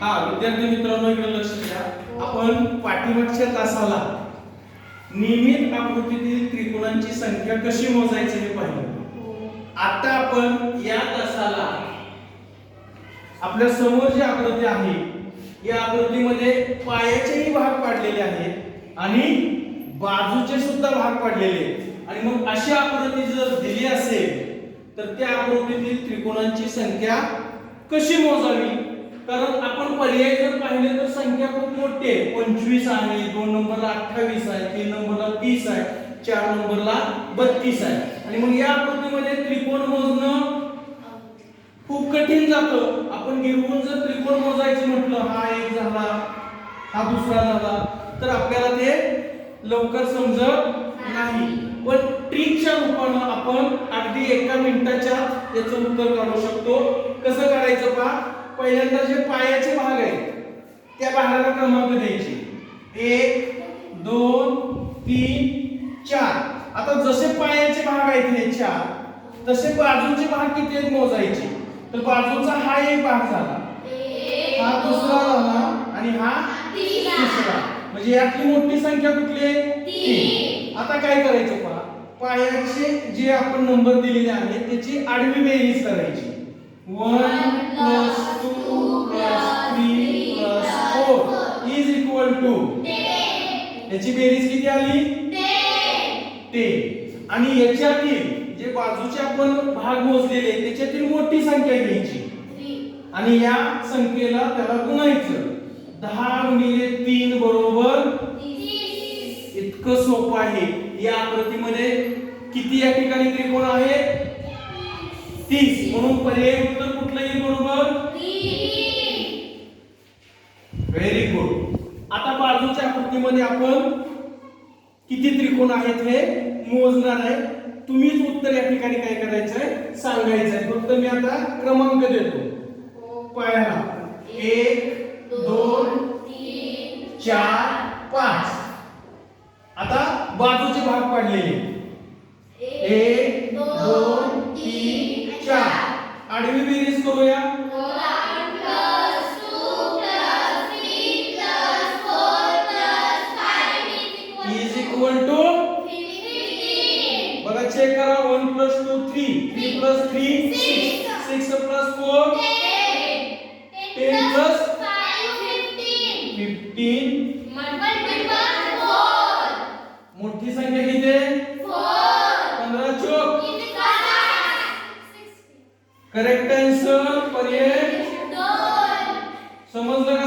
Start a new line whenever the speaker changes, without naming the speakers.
हा विद्यार्थी मित्रांनो इकडे लक्ष द्या. आपण पाठीमागच्या तासाला नियमित आकृतीतील त्रिकोणांची संख्या कशी मोजायची हे पाहिलं. आता आपण या तासाला आपल्यासमोर जी आकृती आहे या आकृतीमध्ये पायाचेही भाग पाडलेले आहेत आणि बाजूचे सुद्धा भाग पाडलेले आहेत. आणि मग अशी आकृती जर दिली असेल तर त्या आकृतीतील त्रिकोणांची संख्या कशी मोजावी? कारण आपण पर्याय जर पाहिले तर संख्या खूप मोठी आहे. पंचवीस आहे दोन नंबरला अठ्ठावीस आहे तीन नंबरला तीस आहे चार नंबरला बत्तीस आहे. आणि मग या आकृतीमध्ये त्रिकोण मोजणं खूप कठीण जातं. आपण गिरवून जर त्रिकोण मोजायचं म्हटलं हा एक झाला हा दुसरा झाला तर आपल्याला ते लवकर समजत नाही. पण ट्रिकच्या रूपानं आपण अगदी एका मिनिटाच्या याचं उत्तर काढू शकतो. कसं काढायचं पहा? पहिल्यांदा जे पायाचे भाग आहेत त्या भागाला क्रमांक द्यायचे. एक दोन तीन चार. आता जसे पायाचे भाग आहेत हे चार तसे बाजूचे भाग किती आहेत मोजायचे? तर बाजूचा हा एक भाग झाला. हा दुसरा झाला आणि हा तिसरा. म्हणजे यातली मोठी संख्या कुठली आहे? तीन. आता काय करायचं पहा? पायाचे जे आपण नंबर दिलेले आहेत त्याची आडवी बेरीज करायची. वन प्लस टू टू याची बेरीज किती आली? ते आणि याच्यातील जे बाजूचे आपण भाग मोजलेले त्याच्यातील मोठी संख्या घ्यायची. आणि या संख्येला त्याला गुणायचं. दहा गुणिले तीन बरोबर इतकं सोपं आहे. या आकृतीमध्ये किती या ठिकाणी त्रिकोण आहे? तीस. म्हणून पर्याय उत्तर कुठलं येईल बरोबर व्हेरी गुड आकृतीमध्ये आपण किती त्रिकोण आहेत हे मोजणार आहे. तुम्हीच उत्तर या ठिकाणी काय करायचंय? सांगायचंय. फक्त मी आता क्रमांक देतो. पायाला एक दोन चार पाच. आता बाजूचे भाग पाडलेले. एक दोन तीन चार. आडवी बेरीज करूया. इक्वल टू बघा चेक करा. One plus two three three plus three six plus four ten plus fifteen मोठी संख्या किती पंधरा चोक. करेक्ट आन्सर पर्याय? समजलं का